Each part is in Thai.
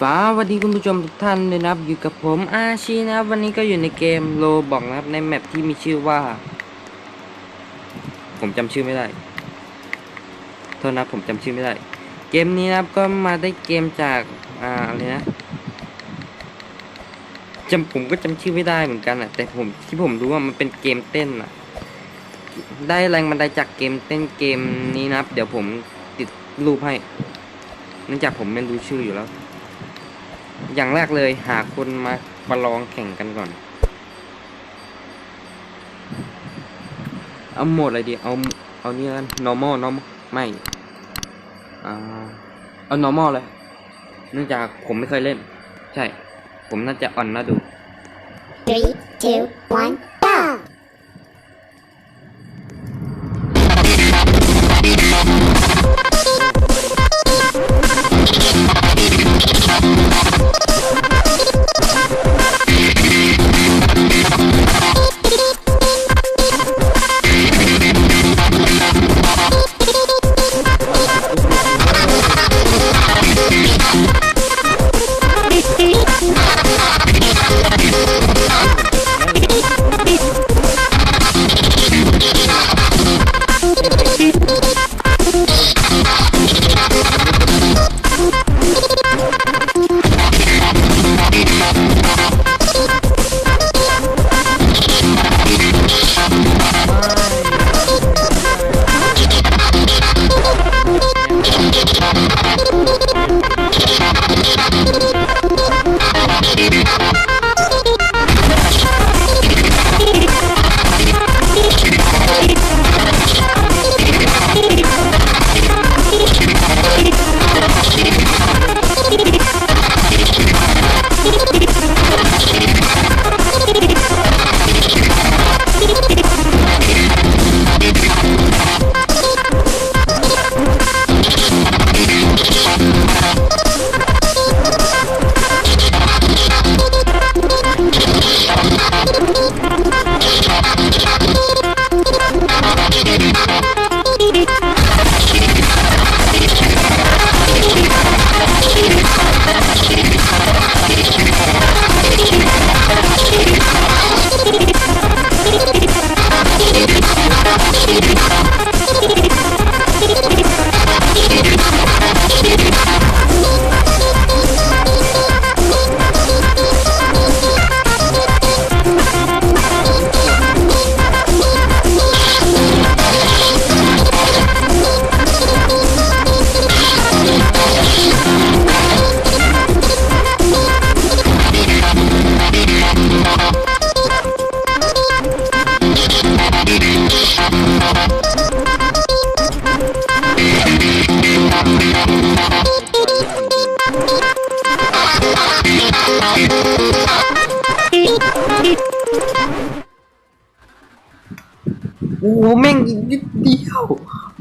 ฟ้าสวัสดีคุณผู้ชมทุกท่านเลยนะครับ อยู่กับผมอาชีนะครับ วันนี้ก็อยู่ในเกมโลบอกนะครับ ในแมปที่มีชื่อว่า ผมจำชื่อไม่ได้โทษนะผมจำชื่อไม่ได้ เกมนี้นะครับก็มาได้เกมจากอ่าอะไรนะจำผมก็จำชื่อไม่ได้เหมือนกันอะ แต่ผมที่ผมรู้ว่ามันเป็นเกมเต้นอะ ได้แรงบันดาลจากเกมเต้นเกมนี้นะครับ เดี๋ยวผมติดรูปให้เนื่องจากผมไม่รู้ชื่ออยู่แล้ว อย่างแรกเลยหาคนมาประลองแข่งกันก่อน เอาโหมดอะไรดี เอา เอาเนี่ยน normal normal ไม่อ่าเอา normal เลย เนื่องจากผมไม่เคยเล่น ใช่ ผมน่าจะอ่อนน่าดู Three, two, one,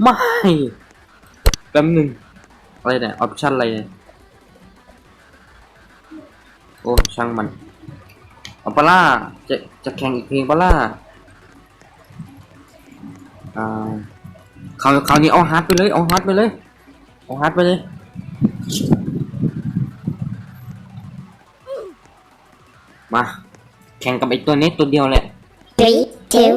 ไม่แป๊บหนึ่งอะไรเนี่ยออปชั่นอะไรเนี่ยโอ้ช่างมันเอาปะล่าจะจะแข่งอีกเพลงปะล่าอ่าคราวคราวนี้เอาฮาร์ดไปเลยเอาฮาร์ดไปเลยเอาฮาร์ดไปเลยมาแข่งกับไอ้ตัวนี้ตัวเดียวแหละ Three, two,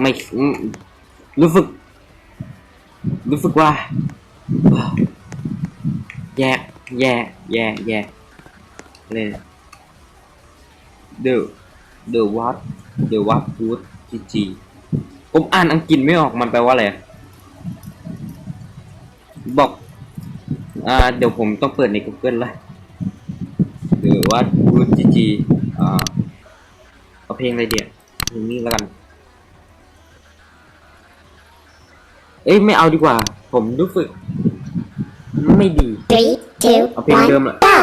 ไม่รู้สึก รู้สึกว่า แย่แย่แย่แย่เลย the the what the what food gg ผมอ่านอังกฤษไม่ออกมันแปลว่าอะไรบอกอ่าเดี๋ยวผมต้องเปิดใน Google ละ the what food gg อ่าเอาเพลงอะไรเดี๋ยวเพลงนี้แล้วกัน เอ้ยไม่เอาดีกว่า ผมรู้สึก ไม่ดี Three, two, เอาเพลงเดิม one, แหละ go! มั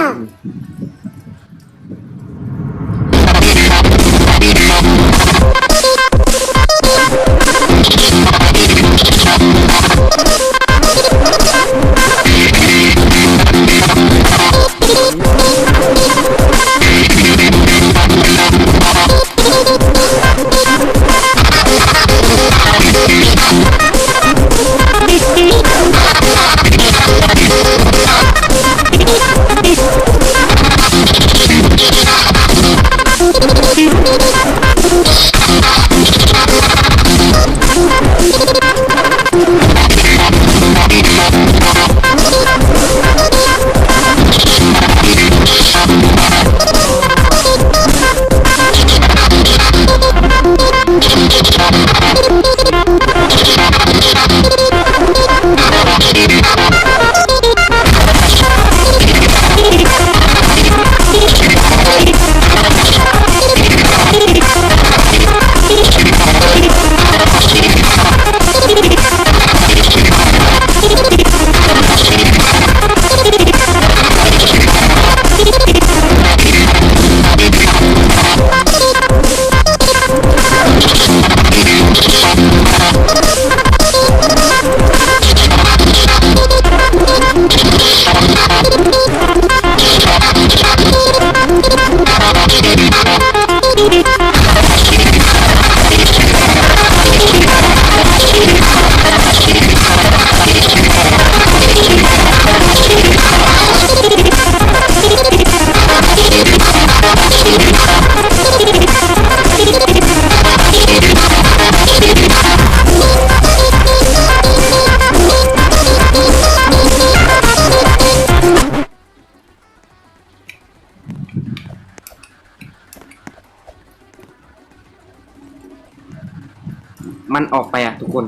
ันออกไปอะทุกคน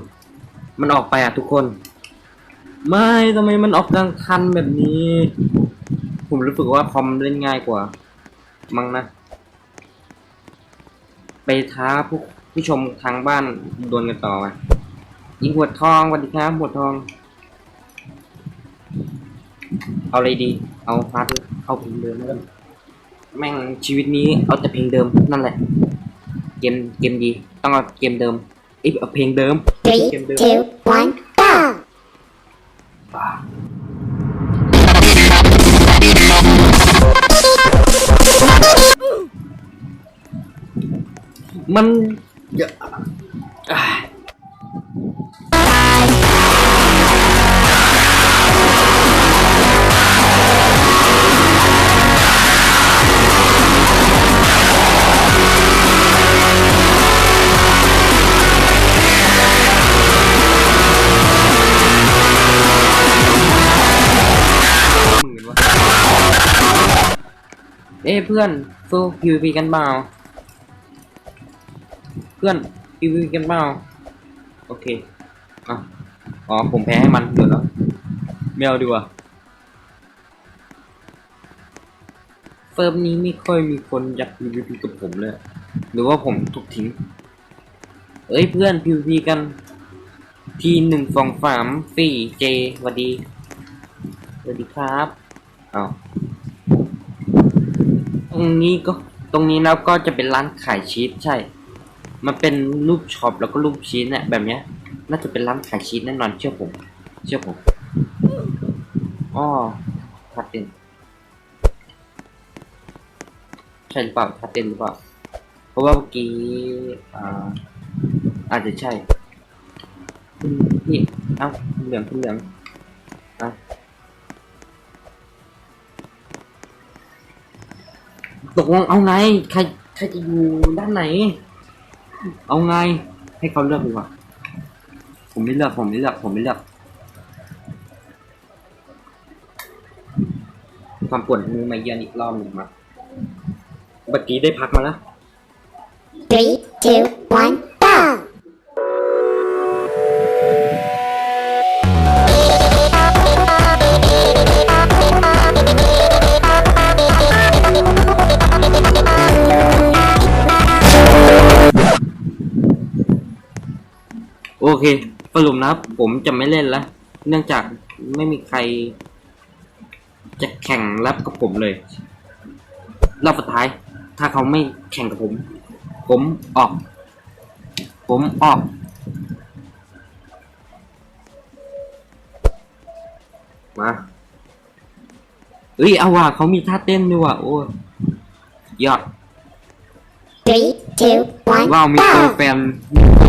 มันออกไปอะทุกคน ไม่ทำไมมันออกกลางคันแบบนี้ ผมรู้สึกว่าคอมเล่นง่ายกว่า มั้งนะ ไปท้าผู้ผู้ชมทางบ้านดวลกันต่อมายิงหัวดทองสวัสดีครับหัวดทอง เอาอะไรดี เอาฮาร์ดเอาเพลงเดิมแล้วแม่งชีวิตนี้เอาแต่เพลงเดิมนั่นแหละ เกมเกมดี ต้องเอาเกมเดิม เอ้ยเอาเพลงเดิม Three, เกมเดิม two, one, go! มันอย่าอ่ อ้เพื่อนสู้ PVP กันเปล่าเพื่อน PVP กันเปล่าโอเคอะอ๋อผมแพ้ให้มันเดี๋ยวแล้วไม่เอาดีกว่าเฟิร์มนี้ไม่ค่อยมีคนอยาก PVP กับผมเลย หรือว่าผมถูกทิ้ง เอ้ยเพื่อน PVP กัน ทีหนึ่งสองสามสี่เจสวัสดีสวัสดีครับอ้าว รงนี้ก็ตรงนี้แล้วก็จะเป็นร้านขายชีสใช่ มันเป็นรูปช็อปแล้วก็รูปชีสเนี่ยแบบเนี้ย น่าจะเป็นร้านขายชีสแน่นอนเชื่อผม เชื่อผมอ้อทัดเต้นใช่หรือเปล่าทัดเต้นหรือเปล่า เพราะว่าเมื่อกี้อ่าอาจจะใช่อืมนี่เอ้าเหลืองเหลืองอ้า ตกลงเอาไง ใครใครจะอยู่ด้านไหน เอาไง ให้เขาเลือกดีกว่า ผมไม่เลือกผมไม่เลือกผมไม่เลือกความปวดมือมาเยือนอีกรอบหนึ่งมาเมื่อกี้ได้พักมาแล้ว Three, two, one, เคสรุปนะครับ ผมจะไม่เล่นแล้ว เนื่องจากไม่มีใคร จะแข่งแรปกับผมเลยรอบสุดท้าย ถ้าเขาไม่แข่งกับผม ผมออก ผมออกมาเอ้ยเอาว่ะเขามีท่าเต้นด้วยว่ะโอ้ยยอด Three, two, one, ว้าวมีโปร go! แฟนอืม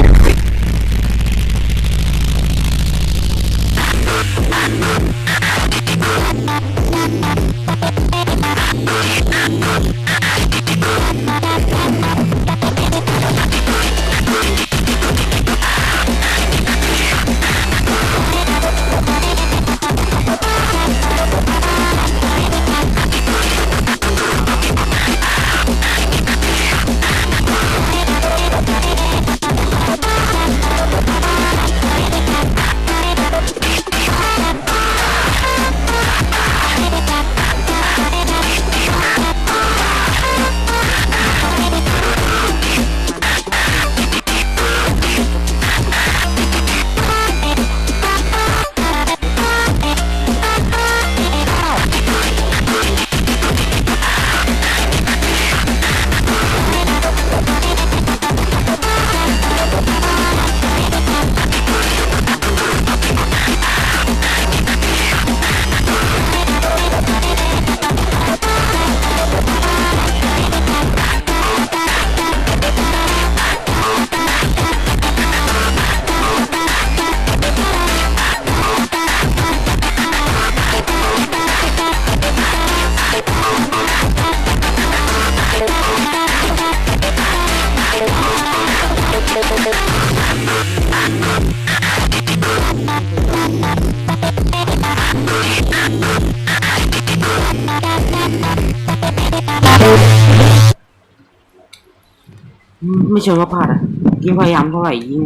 ไม่เชิงว่าพลาดอะยิ่งพยายามเท่าไหร่ยิ่ง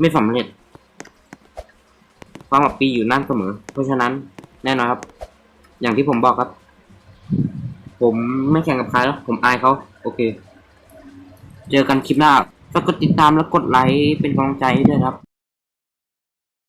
ไม่สำเร็จความอับปีอยู่นั่นเสมอ เพราะฉะนั้นแน่นอนครับ อย่างที่ผมบอกครับ ผมไม่แข่งกับใครแล้ว ผมอายเขาโอเค เจอกันคลิปหน้าฝากกดติดตามและกดไลค์เป็นกำลังใจให้ด้วยครับ